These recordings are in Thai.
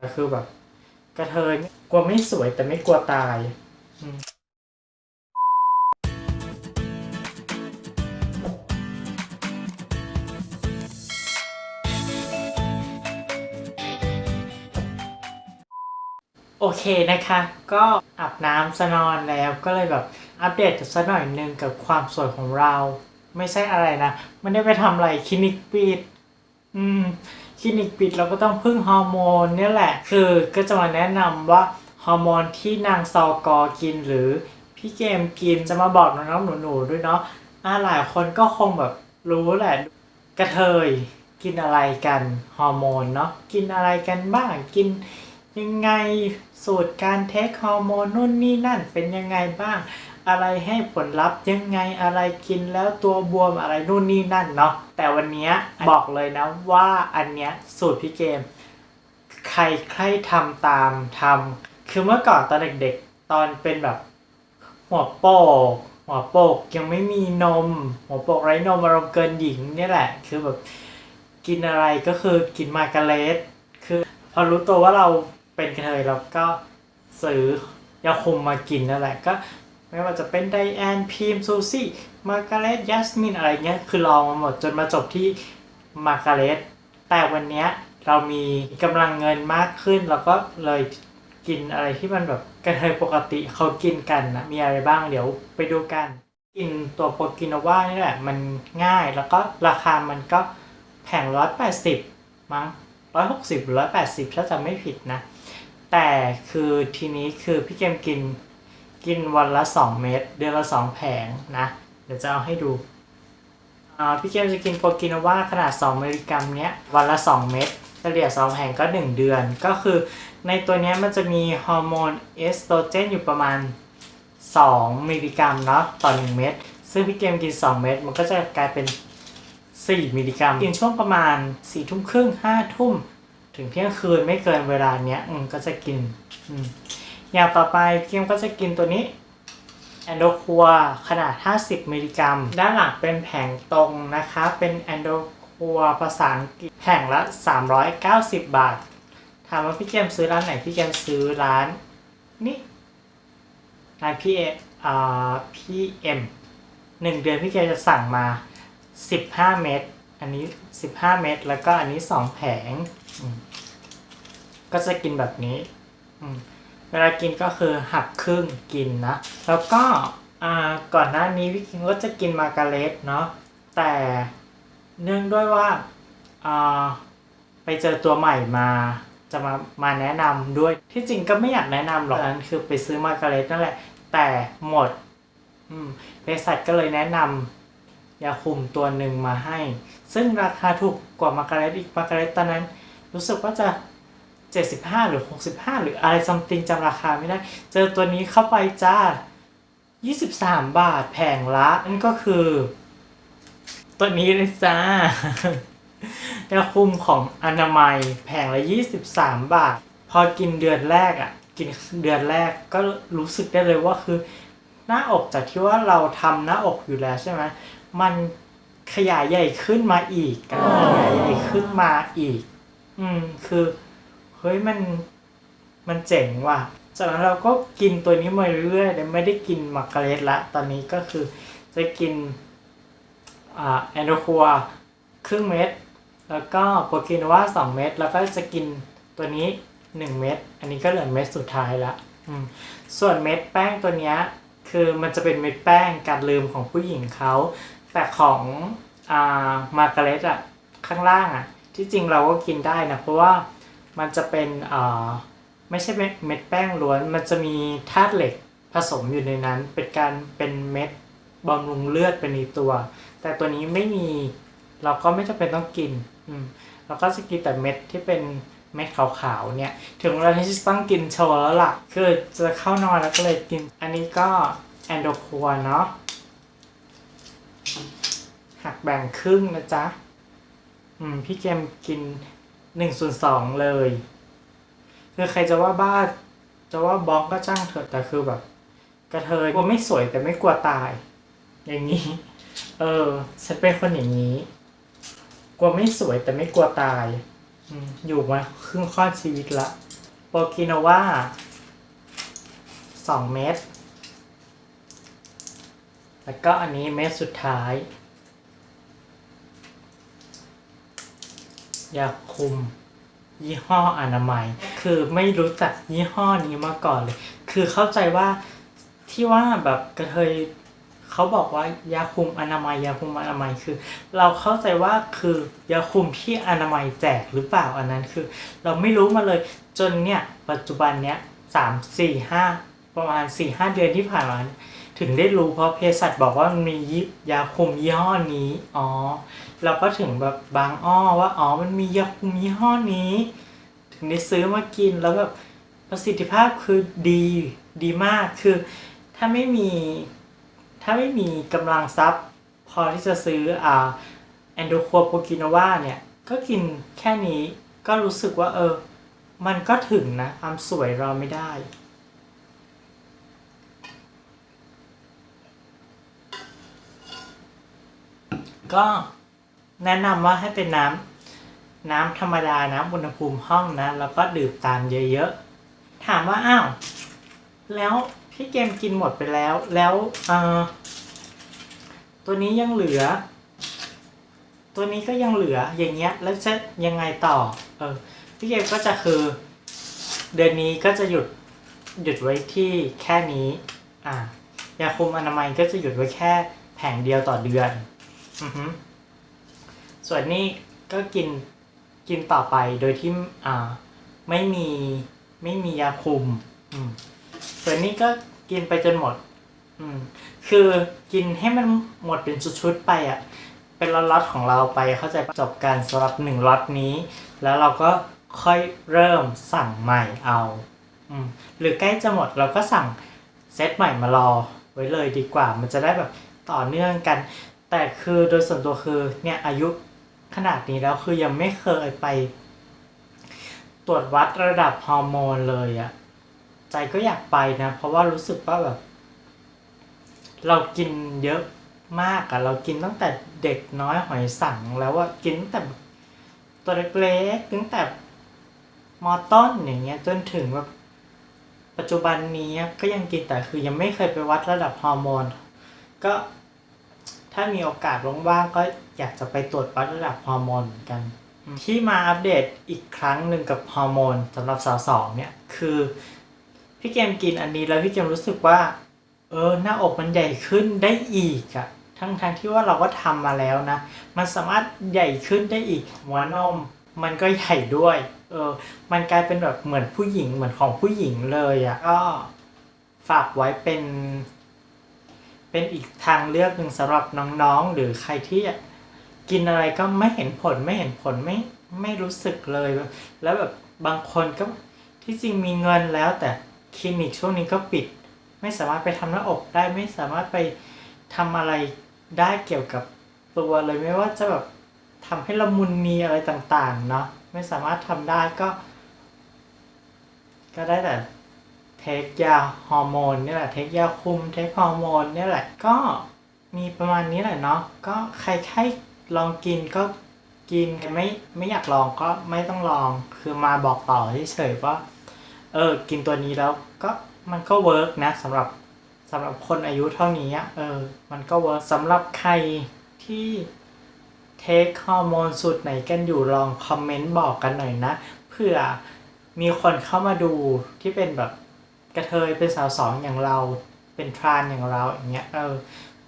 แต่คือแบบกระเทยกลัวไม่สวยแต่ไม่กลัวตายโอเคนะคะ ก็อาบน้ำสนอนแล้วก็เลยแบบอัปเดตสักหน่อยนึงกับความสวยของเรา ไม่ใช่อะไรนะ ไม่ได้ไปทำอะไรคลินิกปิด อืม คลินิกปิดเราก็ต้องพึ่งฮอร์โมนเนี่ยแหละ คือก็จะมาแนะนำว่าฮอร์โมนที่นางซอกอกินหรือพี่เกมกินจะมาบอกน้องๆหนูๆด้วยเนาะอ่าหลายคนก็คงแบบรู้แหละกระเทยกินอะไรกันฮอร์โมนเนาะกินอะไรกันบ้างกินยังไงสูตรการเทคฮอร์โมนนู่นนี่นั่นเป็นยังไงบ้าง อะไรให้ผลลัพธ์ยังไงอะไรกินแล้วตัวบวมอะไรนู่นนี่นั่นเนาะแต่วันนี้บอกเลยนะว่าอันเนี้ยสูตรพี่เกม ใครใครทำตามทำคือเมื่อก่อนตอนเด็กๆ ตอนเป็นแบบหัวโปกหัวโปกยังไม่มีนม หัวโปกไร้นมอารมณ์เกินหญิงนี่แหละ คือแบบกินอะไรก็คือกินมาการเลสคือพอรู้ตัวว่าเราเป็นกระเทยเราก็ซื้อยาคุมมากินนั่นแหละก็ ไม่ว่าจะเป็นไดแอนพีมซูซี่มาการเร็ตยัสมินอะไรเงี้ยคือลองมาหมดจนมาจบที่มาการเร็ตแต่วันเนี้ยเรามีกำลังเงินมากขึ้นเราก็เลยกินอะไรที่มันแบบกระเทยปกติเขากินกันนะมีอะไรบ้างเดี๋ยวไปดูกัน กินตัวโปรกินว่านี่แหละ มันง่ายแล้วก็ราคามันก็แผงร้อยแปดสิบมั้งร้อยหกสิบร้อยแปดสิบถ้าจำไม่ผิดนะ แต่คือทีนี้คือพี่เกมกิน กินวันละ 2 เม็ดเดือนละ 2 แผงนะ เดี๋ยวจะเอาให้ดูพี่เกมจะกินโปรกินว่าขนาด 2 มิลลิกรัมเนี้ยวันละ 2 เม็ดเฉลี่ย 2 แผงก็ 1 เดือน ก็คือในตัวเนี้ยมันจะมีฮอร์โมนเอสโตรเจนอยู่ประมาณ 2 มิลลิกรัมเนาะต่อ 1 เม็ดซึ่งพี่เกมกิน 2 เม็ดมันก็จะกลายเป็น 4 มิลลิกรัม กินช่วงประมาณ4ทุ่มครึ่ง5ทุ่มถึงเที่ยงคืนไม่เกินเวลาเนี้ยก็จะกิน อย่างต่อไปพี่เกมก็จะกินตัวนี้แอนโดคัวขนาด 50 มิลลิกรัม ด้านหลังเป็นแผงตรงนะคะ เป็นแอนโดคัวภาษาอังกฤษแผงละ 390 บาท ถามว่าพี่เกมซื้อร้านไหน พี่เกมซื้อร้านนี่ร้านพี่เออ่าพี่เอ็มหนึ่งเดือนพี่เกมจะสั่งมา 15 เม็ดอันนี้ 15 เม็ดแล้วก็อันนี้ 2 แผง ก็จะกินแบบนี้อืม เวลากินก็คือหักครึ่งกินนะ แล้วก็ก่อนหน้านี้พี่คิงก็จะกินมาการเลสเนาะแต่เนื่องด้วยว่าไปเจอตัวใหม่มาจะมามาแนะนำด้วยที่จริงก็ไม่อยากแนะนำหรอกนั้นคือไปซื้อมาการเลสนั่นแหละ แต่หมดอืมเภสัชก็เลยแนะนำยาคุมตัวหนึ่งมาให้ ซึ่งราคาถูกกว่ามาการเลสอีกมาการเลสตอนนั้น รู้สึกว่าจะ 75 หรือ 65 หรืออะไรซัมติงจำราคาไม่ได้ เจอตัวนี้เข้าไปจ้า 23 บาทแผงละนั่นก็คือ ตัวนี้เลยจ้ายาคุมของอนามัยแผงละ 23 บาท พอกินเดือนแรกอะ่ะ กินเดือนแรกก็รู้สึกได้เลยว่าคือ หน้าอกจากที่ว่าเราทำหน้าอกอยู่แล้วใช่ไหมมันขยายใหญ่ขึ้นมาอีกขยายใหญ่ขึ้นมาอีก อืมคือ เฮ้ยมันมันเจ๋งว่ะ จากนั้นเราก็กินตัวนี้มาเรื่อยๆแต่ไม่ได้กินมักกะเรตละ ตอนนี้ก็คือจะกินอ่าแอนโดคัวครึ่งเม็ด แล้วก็โปรกินว่าสองเม็ด แล้วก็จะกินตัวนี้หนึ่งเม็ด อันนี้ก็เหลือเม็ดสุดท้ายละส่วนเม็ดแป้งตัวนี้คือมันจะเป็นเม็ดแป้งการลืมของผู้หญิงเขาแต่ของอ่ามาร์กาเร็ตอะข้างล่างอะที่จริงเราก็กินได้นะเพราะว่า มันจะเป็นอ่าไม่ใช่เม็ดเม็ดแป้งล้วน มันจะมีธาตุเหล็กผสมอยู่ในนั้น เป็นการเป็นเม็ดบำรุงเลือดเป็นในตัว แต่ตัวนี้ไม่มีเราก็ไม่จำเป็นต้องกินอืมเราก็จะกินแต่เม็ดที่เป็นเม็ดขาวๆเนี่ย ถึงเวลาที่จะต้องกินโชว์แล้วล่ะ คือจะเข้านอนแล้วก็เลยกิน อันนี้ก็แอนโดคัวเนาะหักแบ่งครึ่งนะจ๊ะ อืม พี่เกมกิน หนึ่งส่วนสองเลยคือใครจะว่าบ้าจะว่าบล็อกก็จ้างเถอะแต่คือแบบ กระเทยกลัวไม่สวยแต่ไม่กลัวตาย อย่างนี้ เออ ฉันเป็นคนอย่างนี้ กลัวไม่สวยแต่ไม่กลัวตายอยู่มาครึ่งข้อชีวิตละโปกิโนวาสองเม็ดแล้วก็อันนี้เม็ดสุดท้าย ยาคุม ยี่ห้ออนามัย คือไม่รู้จักยี่ห้อนี้มาก่อนเลย คือเข้าใจว่าที่ว่าแบบกระเทยเขาบอกว่ายาคุมอนามัยยาคุมอนามัยคือ เราเข้าใจว่าคือยาคุมที่อนามัยแจกหรือเปล่าอันนั้นคือ เราไม่รู้มาเลยจนเนี่ยปัจจุบันเนี้ยสามสี่ห้าประมาณสี่ห้าเดือนที่ผ่านมาเถึงได้รู้เพราะเภสัชบอกว่ามันมียิยาคุมยี่ห้อนี้ อ๋อ เราก็ถึงแบบบางอ้อว่าอ๋อมันมียาคุมยี่ห้อนี้ ถึงได้ซื้อมากินแล้วแบบประสิทธิภาพคือดีดีมากคือ ถ้าไม่มีถ้าไม่มีกำลังทรัพย์ พอที่จะซื้ออ่าแอนโดควโปกิโนวาเนี่ย ก็กินแค่นี้ก็รู้สึกว่าเออ มันก็ถึงนะความสวยเราไม่ได้ ก็แนะนำว่าให้เป็นน้ำน้ำธรรมดาน้ำอุณหภูมิห้องนะ แล้วก็ดื่มตามเยอะๆ ถามว่าอ้าวแล้วพี่เกมกินหมดไปแล้ว แล้วเออตัวนี้ยังเหลือ ตัวนี้ก็ยังเหลืออย่างเงี้ย แล้วจะยังไงต่อ เออพี่เกมก็จะคือ เดือนนี้ก็จะหยุดหยุดไว้ที่แค่นี้ อ่ายาคุมอนามัยก็จะหยุดไว้แค่แผงเดียวต่อเดือน ส่วนนี้ก็กินกินต่อไปโดยที่อ่าไม่มีไม่มียาคุม อืม ส่วนนี้ก็กินไปจนหมด อืม คือกินให้มันหมดเป็นชุดๆไปอะ่ะ เป็นล็อตๆของเราไปเข้าใจปะจบการสำหรับหนึ่งล็อตนี้ แล้วเราก็ค่อยเริ่มสั่งใหม่เอา อืม หรือใกล้จะหมดเราก็สั่งเซตใหม่มารอไว้เลยดีกว่า มันจะได้แบบต่อเนื่องกัน แต่คือโดยส่วนตัวคือเนี่ยอายุขนาดนี้แล้วคือยังไม่เคยไป ตรวจวัดระดับฮอร์โมนเลยอะใจก็อยากไปนะ เพราะว่ารู้สึกว่าแบบ เรากินเยอะมากอะเรากินตั้งแต่เด็กน้อยหอยสังแล้วว่ากินตั้งแต่ตัวเล็กๆตั้งแต่มอต้นอย่างเงี้ยจนถึงแบบปัจจุบันนี้ก็ยังกินแต่คือยังไม่เคยไปวัดระดับฮอร์โมน ก็ ถ้ามีโอกาสว่างๆก็อยากจะไปตรวจวัดระดับฮอร์โมนเหมือนกัน ที่มาอัปเดตอีกครั้งหนึ่งกับฮอร์โมนสำหรับสาวสองเนี่ยคือ พี่เกมกินอันนี้แล้วพี่เกมรู้สึกว่า เออหน้าอกมันใหญ่ขึ้นได้อีกอะทั้งทงๆที่ว่าเราก็ทำมาแล้วนะ มันสามารถใหญ่ขึ้นได้อีกหัวนมมันก็ใหญ่ด้วย เออ มันกลายเป็นแบบเหมือนผู้หญิงเหมือนของผู้หญิงเลยอะก็ฝากไว้เป็น เป็นอีกทางเลือกหนึ่งสำหรับน้องๆ หรือใครที่กินอะไรก็ไม่เห็นผลไม่เห็นผลไม่ไม่รู้สึกเลย แล้วแบบบางคนก็ที่จริงมีเงินแล้ว แต่คลินิกช่วงนี้ก็ปิด ไม่สามารถไปทำหน้าอกได้ไม่สามารถไปทำอะไรได้เกี่ยวกับตัวเลยไม่ว่าจะแบบทำให้ละมุนมีอะไรต่างๆเนาะไม่สามารถทำได้ก็ ก็ได้แต่ เทคยาฮอร์โมนนี่แหละเทคยาคุมเทคฮอร์โมนนี่แหละก็มีประมาณนี้แหละเนาะก็ใครใครลองกินก็กินไม่ไม่อยากลองก็ไม่ต้องลองคือมาบอกต่อเฉยๆว่าเออกินตัวนี้แล้วก็มันก็เวิร์กนะสำหรับสำหรับคนอายุเท่านี้เออมันก็เวิร์กสำหรับใครที่เทคฮอร์โมนสูตรไหนกันอยู่ลองคอมเมนต์บอกกันหน่อยนะเผื่อมีคนเข้ามาดูที่เป็นแบบ กระเทยเป็นสาวสองอย่างเรา เป็นทรานอย่างเราอย่างเงี้ยเออ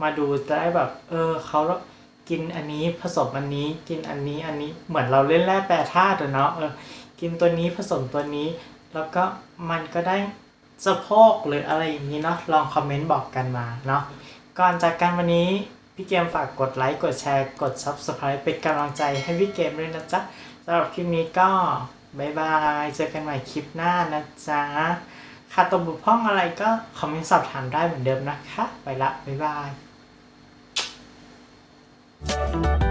มาดูจะได้แบบ เออเขากินอันนี้ผสมอันนี้ กินอันนี้อันนี้เหมือนเราเล่นแร่แปรธาตุเนาะเออกินตัวนี้ผสมตัวนี้ แล้วก็มันก็ได้สะโพกหรืออะไรอย่างนี้เนาะลองคอมเมนต์บอกกันมาเนาะก่อนจากกันวันนี้พี่เกมฝากกดไลค์กดแชร์กด Subscribe เป็นกำลังใจให้พี่เกมด้วยนะจ๊ะสำหรับคลิปนี้ก็บายบาย เจอกันใหม่คลิปหน้านะจ๊ะ ขาดตกบกพร่องอะไรก็คอมเมนต์สอบถามได้เหมือนเดิมนะคะ ไปละ บ๊ายบาย